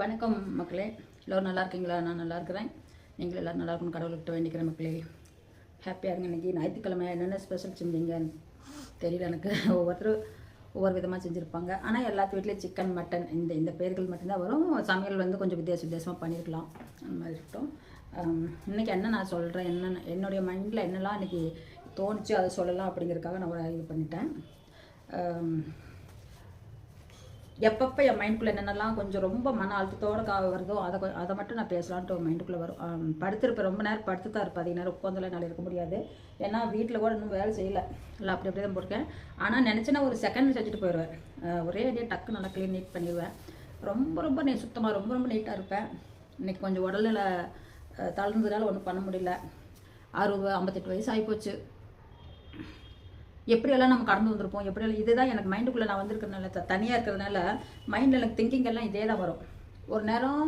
வணக்கம் மக்களே. எல்லோரும் நல்லா இருக்கீங்களா? நான் நல்லா இருக்கிறேன். நீங்கள் எல்லோரும் நல்லா இருக்கணும் கடவுள்கிட்ட வேண்டிக்கிறேன் மக்களே. ஹாப்பியாக இருங்க இன்னைக்கு. ஞாயிற்றுக்கிழமை என்னென்ன ஸ்பெஷல் செஞ்சீங்கன்னு தெரியல எனக்கு. ஒவ்வொருத்தரும் ஒவ்வொரு விதமாக செஞ்சுருப்பாங்க. ஆனால் எல்லாத்து வீட்லேயும் சிக்கன் மட்டன் இந்த இந்த பேர்கள் மட்டும்தான் வரும். சமையல் வந்து கொஞ்சம் வித்தியாச வித்தியாசமாக பண்ணியிருக்கலாம் அந்த மாதிரி இருக்கட்டும். இன்றைக்கி இன்னைக்கு என்ன நான் சொல்கிறேன் என்ன என்னுடைய மைண்டில் என்னெல்லாம் இன்னைக்கு தோணுச்சு அதை சொல்லலாம் அப்படிங்கிறதுக்காக நான் ஒரு இது பண்ணிட்டேன். எப்பப்போ என் மைண்டுக்குள்ளே என்னென்னலாம் கொஞ்சம் ரொம்ப மன அழுத்தத்தோட கா வருதோ அதை அதை மட்டும் நான் பேசலான்ட்டு மைண்டுக்குள்ளே வரும். படுத்திருப்பேன். ரொம்ப நேரம் படுத்து தான் இருப்பேன். அதிக நேரம் உட்காந்துல என்னால் இருக்க முடியாது. ஏன்னா வீட்டில் கூட இன்னும் வேலை செய்யலை. இல்லை அப்படி அப்படியே தான் போட்டிருக்கேன். ஆனால் நினச்சேன்னா ஒரு செகண்ட் செஞ்சுட்டு போயிடுவேன். ஒரே அடியே டக்கு நல்லா க்ளீன் நீட் பண்ணிடுவேன். ரொம்ப ரொம்ப நீ சுத்தமாக ரொம்ப ரொம்ப நீட்டாக இருப்பேன். இன்னைக்கு கொஞ்சம் உடலில் தளர்ந்ததுனால ஒன்றும் பண்ண முடியல. அறுபது ஐம்பத்தெட்டு வயசு ஆகிப்போச்சு எப்படியெல்லாம் நம்ம கடந்து வந்திருப்போம் எப்படியெல்லாம் இதுதான் எனக்கு மைண்டுக்குள்ளே நான் வந்திருக்கிறதுனால தனியாக இருக்கிறதுனால மைண்டில் எனக்கு திங்கிங் எல்லாம் இதே தான் வரும். ஒரு நேரம்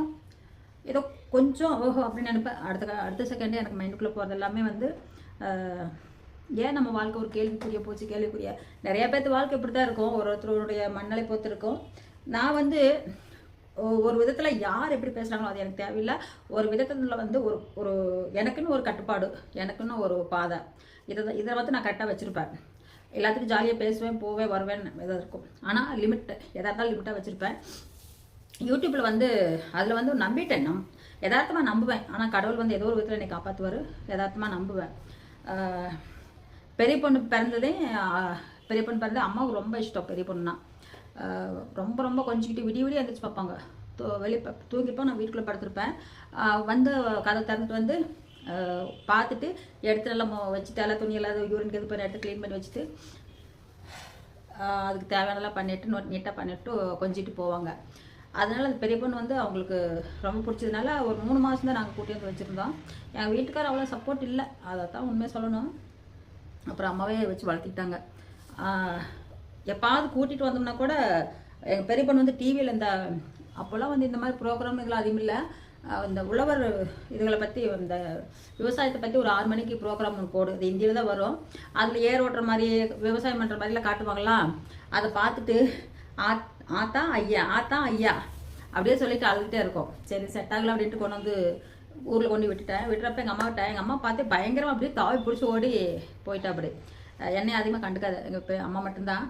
ஏதோ கொஞ்சம் ஓஹோ அப்படின்னு நினைப்பேன். அடுத்த அடுத்த செகண்டே எனக்கு மைண்டுக்குள்ளே போகிறது எல்லாமே வந்து ஏன் நம்ம வாழ்க்கை ஒரு கேள்விக்குரிய போச்சு கேள்விக்குரிய நிறையா பேர்த்து வாழ்க்கை இப்படி தான் இருக்கும். ஒரு ஒருத்தருடைய மண்ணலை பொறுத்து இருக்கும். நான் வந்து ஒ- ஒரு விதத்தில் யார் எப்படி பேசுகிறாங்களோ அது எனக்கு தேவையில்லை. ஒரு விதத்தில் வந்து ஒரு ஒரு எனக்குன்னு ஒரு கட்டுப்பாடு எனக்குன்னு ஒரு பாதை. இதை தான் இதை வந்து நான் கரெக்டாக வச்சுருப்பேன். எல்லாத்துக்கும் ஜாலியாக பேசுவேன் போவேன் வருவேன் இதாக இருக்கும். ஆனால் லிமிட் எதாக இருந்தாலும் லிமிட்டாக வச்சுருப்பேன். யூடியூப்பில் வந்து அதில் வந்து நம்பிட்டேன் நம் யதார்த்தமாக நம்புவேன். ஆனால் கடவுள் வந்து ஏதோ ஒரு விதத்தில் என்னை காப்பாற்றுவார் யதார்த்தமாக நம்புவேன். பெரிய பொண்ணு பிறந்ததே பெரிய பொண்ணு பிறந்தது அம்மாவுக்கு ரொம்ப இஷ்டம் பெரிய பொண்ணுனா. ரொம்ப ரொம்ப கொஞ்சிக்கிட்டு விடிய விடிய எழுந்திரிச்சு பார்ப்பாங்க. தூ- வெளியே தூங்கிப்போம் தூங்கிப்போ நான் வீட்டுக்குள்ளே படுத்திருப்பேன். வந்து கதை திறந்துட்டு வந்து பார்த்துட்டு எடுத்து நல்லா மொ- வச்சுட்டு எல்லாம் துணி எல்லாம் யூரின் இது பண்ணி எடுத்து க்ளீன் பண்ணி வச்சுட்டு அதுக்கு தேவையானலாம் பண்ணிட்டு நீட்டாக பண்ணிட்டு கொஞ்சிட்டு போவாங்க. அதனால் அந்த பெரிய பொண்ணு வந்து அவங்களுக்கு ரொம்ப பிடிச்சதுனால ஒரு மூணு மாதம் தான் நாங்கள் கூட்டி வந்து வச்சுருந்தோம். எங்கள் வீட்டுக்கார் அவ்வளோ சப்போர்ட் இல்லை. அதை தான் உண்மையாக சொல்லணும். அப்புறம் அம்மாவே வச்சு வளர்த்திட்டாங்க எப்பாவது கூட்டிகிட்டு வந்தோம்னா கூட எங்கள் பெரிய பொண்ணு வந்து டிவியில் இந்த அப்போல்லாம் வந்து இந்த மாதிரி ப்ரோக்ராம் இதெல்லாம் அதிகம் இல்லை. இந்த உழவர் இதுங்களை பற்றி இந்த விவசாயத்தை பற்றி ஒரு ஆறு மணிக்கு ப்ரோக்ராம் ஒன்று போடு. இது இந்தியில் தான் வரும். அதில் ஏர் ஓட்டுற மாதிரி விவசாயம் பண்ணுற மாதிரிலாம் காட்டுவாங்களா? அதை பார்த்துட்டு ஆத் ஆத்தா ஐயா ஆத்தா ஐயா அப்படியே சொல்லிட்டு அழுதுகிட்டே இருக்கும். சரி செட் ஆகலாம் அப்படின்ட்டு கொண்டு வந்து ஊரில் கொண்டு விட்டுட்டேன். விட்டுறப்ப எங்கள் அம்மா விட்டேன் எங்கள் அம்மா பார்த்து பயங்கரமாக அப்படியே தாவி பிடிச்சி ஓடி போயிட்டா அப்படி. என்னையை அதிகமாக கண்டுக்காது. எங்கள் அம்மா மட்டும்தான்.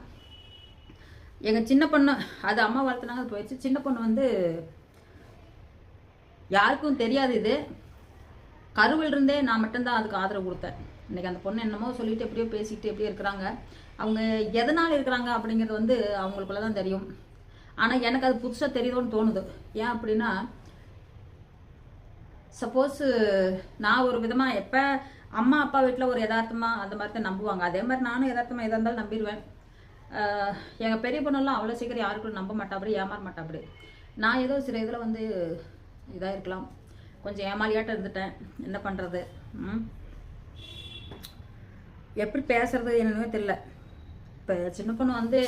எங்கள் சின்ன பொண்ணு அது அம்மா வளர்த்துனாங்க அது போயிடுச்சு. சின்ன பொண்ணு வந்து யாருக்கும் தெரியாது இது. கருவில் இருந்தே நான் மட்டும்தான் அதுக்கு ஆதரவு கொடுத்தேன். இன்னைக்கு அந்த பொண்ணு என்னமோ சொல்லிட்டு எப்படியோ பேசிட்டு எப்படியோ இருக்கிறாங்க. அவங்க எதனால் இருக்கிறாங்க அப்படிங்கிறது வந்து அவங்களுக்குள்ள தான் தெரியும். ஆனால் எனக்கு அது புதுசாக தெரியுதோன்னு தோணுது. ஏன் அப்படின்னா சப்போஸ் நான் ஒரு விதமாக எப்போ அம்மா அப்பா வீட்டில் ஒரு யதார்த்தமாக அந்த மாதிரி தான் நம்புவாங்க. அதே மாதிரி நானும் யதார்த்தமாக எதாக இருந்தாலும் நம்பிடுவேன். எங்கள் பெரிய பொண்ணெல்லாம் அவ்வளோ சீக்கிரம் யாருக்கும் நம்ப மாட்டாப்படி ஏமாற மாட்டாப்படி நான் ஏதோ சில இதில் வந்து இதாக இருக்கலாம். கொஞ்சம் ஏமாளியாட்டம் இருந்துட்டேன். என்ன பண்ணுறது எப்படி பேசுறது என்னன்னு தெரியல. இப்போ சின்ன பொண்ணு வந்து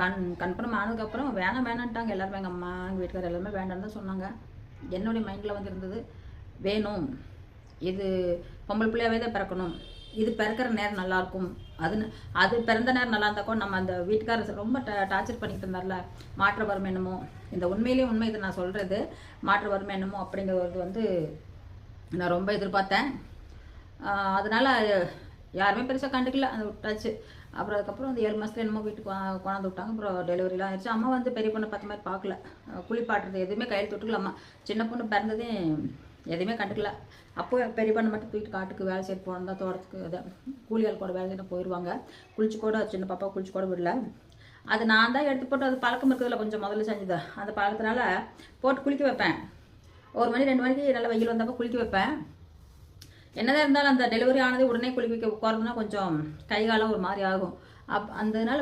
கன் கண் கன்ஃபார்ம் ஆனதுக்கப்புறம் வேணாம் வேணான்ட்டாங்க எல்லாருமே எங்கள் அம்மா எங்கள் வீட்டுக்காரர் எல்லாருமே வேண்டாம்னு தான் சொன்னாங்க. என்னுடைய மைண்டில் வந்து இருந்தது வேணும். இது பொம்பளை பிள்ளையாவே தான் பிறக்கணும். இது பிறக்கிற நேரம் நல்லா இருக்கும் அது அது பிறந்த நேரம் நல்லா இருந்தாக்கோ கூட நம்ம அந்த வீட்டுக்காரர் ரொம்ப டார்ச்சர் பண்ணிட்டு இருந்தார்ல மாற்ற வரும் என்னமோ. இந்த உண்மையிலேயே உண்மை இது நான் சொல்கிறது மாற்ற வரும் என்னமோ அப்படிங்கிறது வந்து நான் ரொம்ப எதிர்பார்த்தேன். அதனால் அதனால யாருமே பெருசாக கண்டுக்கல அந்த விட்டாச்சு. அப்புறம் அதுக்கப்புறம் அந்த ஏழு மாதத்துல என்னமோ வீட்டுக்கு கொண்டாந்து விட்டாங்க. அப்புறம் டெலிவரிலாம் ஆயிடுச்சு அம்மா வந்து பெரிய பொண்ணை பார்த்த மாதிரி பார்க்கல. குளிப்பாட்டுறது எதுவுமே கையில் தொட்டுக்கல. அம்மா சின்ன பொண்ணு பிறந்ததே எதுவுமே கண்டுக்கல. அப்போ பெரிய பண்ண மட்டும் தூக்கிட்டு காட்டுக்கு வேலை செய்ய போனதா தோட்டத்துக்கு. இதை கூலியால் கூட வேலை செய்ய போயிடுவாங்க குளிச்சு கூட சின்ன பாப்பா குளிச்சு கூட விடல. அது நான் தான் எடுத்து போட்டு அது பழக்கம் இருக்கிறதுல கொஞ்சம் முதல்ல செஞ்சது. அந்த பழக்கத்தினால போட்டு குளிக்க வைப்பேன். ஒரு மணி ரெண்டு மணிக்கு நல்லா வெயில் வந்தப்போ குளிக்க வைப்பேன். என்னதான் இருந்தாலும் அந்த டெலிவரி ஆனது உடனே குளிக்க வைக்க உட்காருதுன்னா கொஞ்சம் கை காலம் ஒரு மாதிரி ஆகும். அப் அந்தனால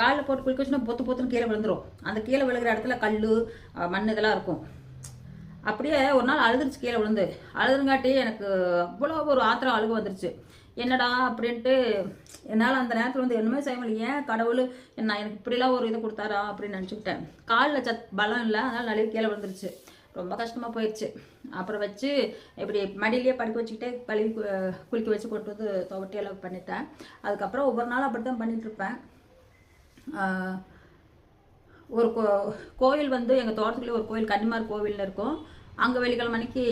காலில் போட்டு குளிக்க வச்சுன்னா பொத்து பொத்துன்னு கீழே விழுந்துடும் அந்த கீழே விழுகிற இடத்துல கல் மண் இதெல்லாம் இருக்கும். அப்படியே ஒரு நாள் அழுதுருச்சு கீழே விழுந்து. அழுதுங்காட்டி எனக்கு அவ்வளோ ஒரு ஆத்திரம் அழுகு வந்துருச்சு. என்னடா அப்படின்ட்டு என்னால் அந்த நேரத்தில் வந்து ஒன்றுமே செய்ய முடியல. ஏன் கடவுள் என்ன எனக்கு இப்படிலாம் ஒரு இது கொடுத்தாரா அப்படின்னு நினச்சிக்கிட்டேன். காலில் சத் பலம் இல்லை அதனால் நிறைய கீழே விழுந்துருச்சு. ரொம்ப கஷ்டமாக போயிடுச்சு அப்புறம் வச்சு இப்படி மடியிலேயே படுக்க வச்சுக்கிட்டே கழுவி குளிக்க வச்சு கொண்டு வந்து துவட்டி அளவு பண்ணிட்டேன். அதுக்கப்புறம் ஒவ்வொரு நாளும் அப்படி தான் பண்ணிகிட்ருப்பேன் ஒரு கோ கோவில் வந்து எங்கள் தோட்டத்துக்குள்ளே ஒரு கோவில் கன்னிமார் கோவிலில் இருக்கும். அங்கே வெள்ளிக்கிழமை அன்னைக்கு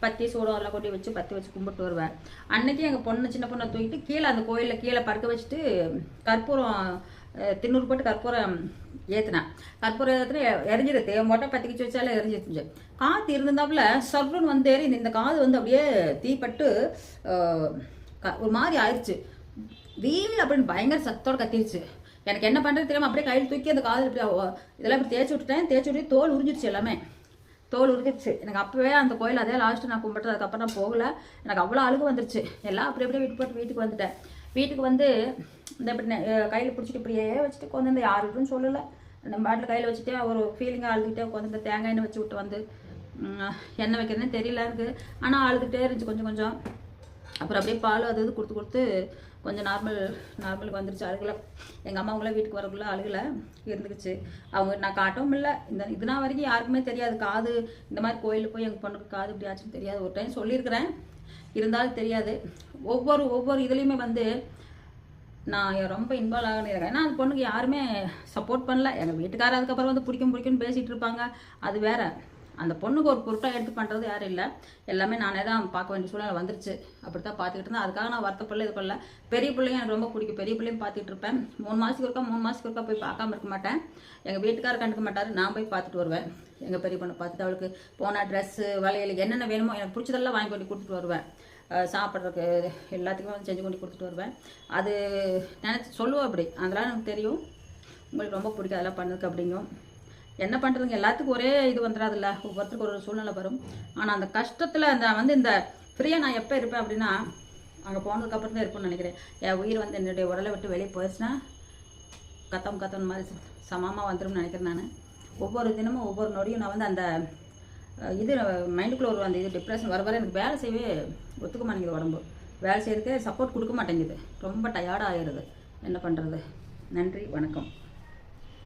பத்தி சூடம் எல்லாம் கொட்டி வச்சு பத்தி வச்சு கும்பிட்டு வருவேன். அன்னைக்கு எங்கள் பொண்ணு சின்ன பொண்ணை தூக்கிட்டு கீழே அந்த கோயிலில் கீழே படுக்க வச்சுட்டு கற்பூரம் அஹ், போட்டு கற்பூரம் ஏற்றினேன் கற்பூரம் ஏற்றினா எரிஞ்சிரு தேவை மட்டும் பத்திக்கிச்சு வச்சாலே எரிஞ்சிருச்சு. காற்று இருந்திருந்தாப்புல சர்வன் வந்து ஏறி இந்த- காது வந்து அப்படியே தீப்பட்டு க- ஒரு மாதிரி ஆயிடுச்சு வீல் அப்படின்னு பயங்கர சத்தோடு கத்திருச்சு. எனக்கு என்ன பண்ணுறது தெரியாமல் அப்படியே கையில் தூக்கி அந்த காதில் இப்படி இதெல்லாம் இப்படி தேய்ச்சி விட்டுட்டேன். தேய்ச்சி விட்டு தோல் உறிஞ்சிருச்சு எல்லாமே. தோல் உறிஞ்சிருச்சு எனக்கு அப்போவே அந்த கோயில் அதே லாஸ்ட்டு நான் கும்பிட்டு அதுக்கப்புறம் நான் போகல. எனக்கு அவ்வளோ அழுகு வந்துருச்சு. எல்லாம் அப்படி அப்படியே வீட்டு போட்டு வீட்டுக்கு வந்துட்டேன். வீட்டுக்கு வந்து இந்த இப்படி கையில் பிடிச்சிட்டு இப்படியே வச்சுட்டு கொண்டு வந்து யாருக்கும் சொல்லலை. நம்ம பாட்டில் கையில் வச்சுட்டே ஒரு ஃபீலிங்காக அழுதுகிட்டே உட்காந்து தேங்காய் எண்ணெய் வச்சு விட்டு வந்து எண்ணெய் வைக்கிறதுனே தெரியல இருக்குது ஆனால் அழுதுகிட்டே இருந்துச்சு கொஞ்சம் கொஞ்சம். அப்புறம் அப்படியே பால் அது இது கொடுத்து கொடுத்து கொஞ்சம் நார்மல் நார்மலுக்கு வந்துருச்சு. அழுகல. எங்கள் அம்மாவங்களாம் வீட்டுக்கு வரக்குள்ள அழுகலை. இருந்துக்குச்சு. அவங்க நான் காட்டவும் இல்லை. இந்த இதுனா வரைக்கும் யாருக்குமே தெரியாது. காது இந்த மாதிரி கோயிலுக்கு போய் எங்கள் பொண்ணுக்கு காது இப்படி ஆச்சுன்னு தெரியாது. ஒரு டைம் சொல்லியிருக்கிறேன். இருந்தாலும் தெரியாது. ஒவ்வொரு ஒவ்வொரு இதுலேயுமே வந்து நான் ரொம்ப இன்வால்வ் ஆகினேன் ஏன்னா அந்த பொண்ணுக்கு யாருமே சப்போர்ட் பண்ணல. எங்கள் வீட்டுக்காரர் அதுக்கப்புறம் வந்து பிடிக்கும் பிடிக்கும்னு பேசிகிட்டு இருப்பாங்க. அது வேற. அந்த பொண்ணுக்கு ஒரு பொருட்டாக எடுத்து பண்ணுறது யாரும் இல்லை. எல்லாமே நானே தான் பார்க்க வேண்டிய சூழ்நிலை வந்துருச்சு. அப்படி தான் பார்த்துக்கிட்டு இருந்தேன். அதுக்காக நான் வருத்தப்படல இது பண்ணல. பெரிய பிள்ளைங்க எனக்கு ரொம்ப பிடிக்கும். பெரிய பிள்ளையும் பார்த்துட்டு இருப்பேன். மூணு மாதத்துக்கு ஒருக்கா மூணு மாதத்துக்கு ஒருக்கா போய் பார்க்காம இருக்க மாட்டேன். எங்கள் வீட்டுக்காரர் கண்டுக்க மாட்டார். நான் போய் பார்த்துட்டு வருவேன். எங்கள் பெரிய பொண்ணை பார்த்துட்டு அவளுக்கு போன ட்ரெஸ்ஸு வளையல் என்னென்ன வேணுமோ எனக்கு பிடிச்சதெல்லாம் வாங்கி கொண்டு கொடுத்துட்டு வருவேன். சாப்பிட்றதுக்கு எல்லாத்துக்குமே வந்து செஞ்சு கொண்டு கொடுத்துட்டு வருவேன். அது நினச்சி சொல்லுவோம் அப்படி. அதெல்லாம் எனக்கு தெரியும். உங்களுக்கு ரொம்ப பிடிக்கும் அதெல்லாம் பண்ணுறதுக்கு அப்படிங்கும் என்ன பண்ணுறதுங்க எல்லாத்துக்கும் ஒரே இது வந்துடாதுல்ல. ஒவ்வொருத்தருக்கு ஒரு சூழ்நிலை வரும். ஆனால் அந்த கஷ்டத்தில் அந்த வந்து இந்த ஃப்ரீயாக நான் எப்போ இருப்பேன் அப்படின்னா அங்கே போனதுக்கப்புறம் தான் இருப்பேன்னு நினைக்கிறேன். என் உயிர் வந்து என்னுடைய உடலை விட்டு வெளியே போயிடுச்சுன்னா கத்தம் கத்தம் மாதிரி சமமாக வந்துரும்னு நினைக்கிறேன் நான். ஒவ்வொரு தினமும் ஒவ்வொரு நொடியும் நான் வந்து அந்த இது மைண்டுக்குள்ளே ஒரு அந்த இது டிப்ரெஷன் வர வர எனக்கு வேலை செய்யவே ஒத்துக்க மாட்டேங்குது உடம்பு. வேலை செய்யறதுக்கே சப்போர்ட் கொடுக்க மாட்டேங்குது. ரொம்ப டயர்டாக ஆயிடுது. என்ன பண்ணுறது நன்றி வணக்கம்.